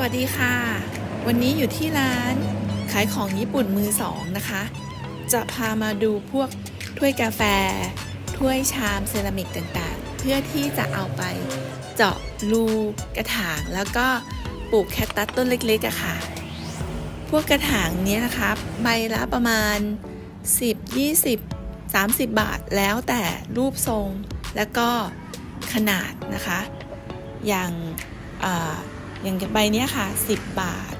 วัสดีค่ะ วันนี้อยู่ที่ร้านขายของญี่ปุ่นมือสองนะคะ จะพามาดูพวกถ้วยกาแฟ ถ้วยชามเซรามิกต่างๆ เพื่อที่จะเอาไปเจาะรูกระถาง แล้วก็ปลูกแคคตัสต้นเล็กๆอะค่ะ พวกกระถางนี้นะคะใบละประมาณ 10 20 30 บาทแล้วแต่รูปทรงแล้วก็ขนาดนะคะ อย่าง อย่างใบนี้ค่ะ 10 บาท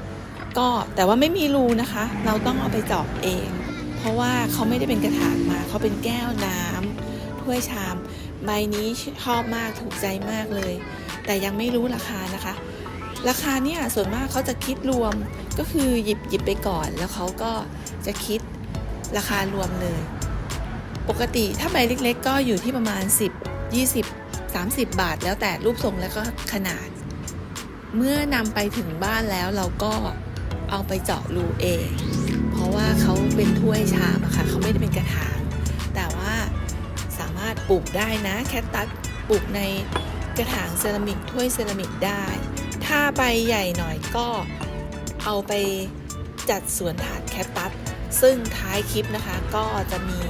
ก็แต่ว่าไม่มีรูนะคะ เราต้องเอาไปจาะเอง เพราะว่าเขาไม่ได้เป็นกระถางมาเขาเป็นแก้วน้ำถ้วยชาม ใบนี้ชอบมากถูกใจมากเลย แต่ยังไม่รู้ราคานะคะ ราคาเนี่ยส่วนมากเขาจะคิดรวมก็คือหยิบหยิบไปก่อนแล้วเขาก็จะคิดราคารวมเลย ปกติถ้าใบเล็กๆ ก็อยู่ที่ประมาณ 10 20 30 บาท แล้วแต่รูปทรงแล้วก็ขนาด เมื่อนำไปถึงบ้านแล้วเราก็เอาไปเจาะรูเอง เพราะว่าเขาเป็นถ้วยชามอะค่ะเขาไม่ได้เป็นกระถาง แต่ว่าสามารถปลูกได้นะแคคตัสปลูกในกระถางเซรามิกถ้วยเซรามิกได้ ถ้าใบใหญ่หน่อยก็เอาไปจัดสวนถาดแคคตัสซึ่งท้ายคลิปนะคะก็จะมี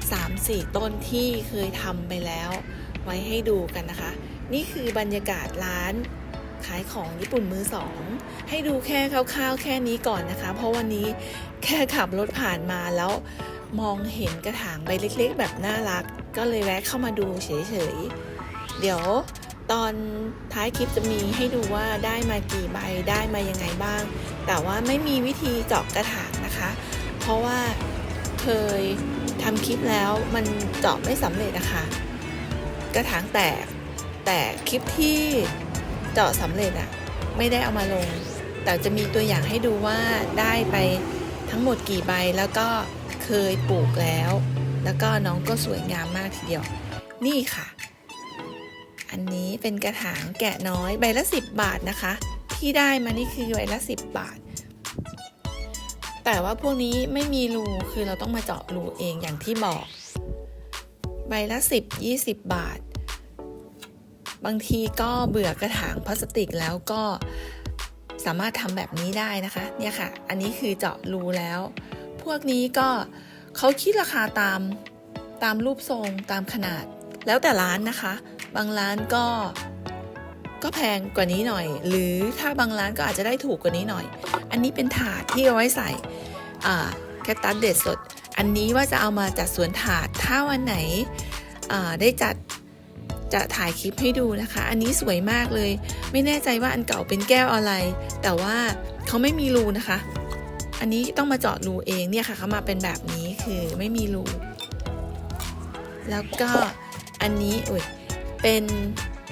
3-4 ต้นที่เคยทำไปแล้ว ไว้ให้ดูกันนะคะ นี่คือบรรยากาศร้าน ขายของญี่ปุ่นมือสอง ให้ดูแค่คร่าวๆแค่นี้ก่อนนะคะ เพราะวันนี้แค่ขับรถผ่านมาแล้วมองเห็นกระถางใบเล็กๆ แบบน่ารัก ก็เลยแวะเข้ามาดูเฉยๆ เดี๋ยวตอนท้ายคลิปจะมีให้ดูว่าได้มากี่ใบได้มายังไงบ้าง แต่ว่าไม่มีวิธีเจาะกระถางนะคะ เพราะว่าเคยทำคลิปแล้วมันเจาะไม่สำเร็จนะคะ กระถางแตกแต่คลิปที่ เจาะสำเร็จอะไม่ได้เอามาลง แต่จะมีตัวอย่างให้ดูว่าได้ไปทั้งหมดกี่ใบแล้วก็เคยปลูกแล้ว แล้วก็น้องก็สวยงามมากทีเดียว นี่ค่ะ อันนี้เป็นกระถางแกะน้อยใบละ 10 บาทนะคะ ที่ได้มานี่คือใบละ 10 บาท แต่ว่าพวกนี้ไม่มีรูคือเราต้องมาเจาะรูเองอย่างที่บอก ใบละ 10 20 บาท บางทีก็เบื่อกระถางพลาสติกแล้วก็สามารถทำแบบนี้ได้นะคะเนี่ยค่ะ อันนี้คือเจาะรูแล้ว พวกนี้ก็เขาคิดราคาตามตามรูปทรงตามขนาด แล้วแต่ร้านนะคะ บางร้านก็ก็แพงกว่านี้หน่อย หรือถ้าบางร้านก็อาจจะได้ถูกกว่านี้หน่อย อันนี้เป็นถาดที่เอาไว้ใส่แคคตัสเด็ดสด อันนี้ว่าจะเอามาจัดสวนถาด ถ้าวันไหนได้จัด จะถ่ายคลิปให้ดูนะคะ อันนี้สวยมากเลย ไม่แน่ใจว่าอันเก่าเป็นแก้วอะไร แต่ว่าเขาไม่มีรูนะคะ อันนี้ต้องมาเจาะรูเองเนี่ยค่ะเขามาเป็นแบบนี้คือไม่มีรู แล้วก็อันนี้อุ้ยเป็น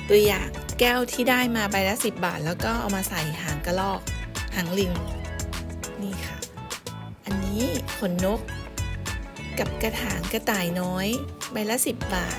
ตัวอย่างแก้วที่ได้มาใบละ 10 บาท แล้วก็เอามาใส่หางกระรอกหางลิงนี่ค่ะ อันนี้ขนนก กับกระถางกระต่ายน้อย ใบละ 10 บาท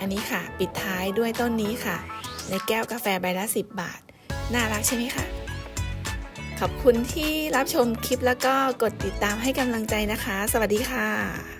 อันนี้ค่ะ ปิดท้ายด้วยต้นนี้ค่ะ ในแก้วกาแฟใบละ 10 บาท น่ารักใช่ไหมคะขอบคุณที่รับชมคลิปแล้วก็กดติดตามให้กำลังใจนะคะ สวัสดีค่ะ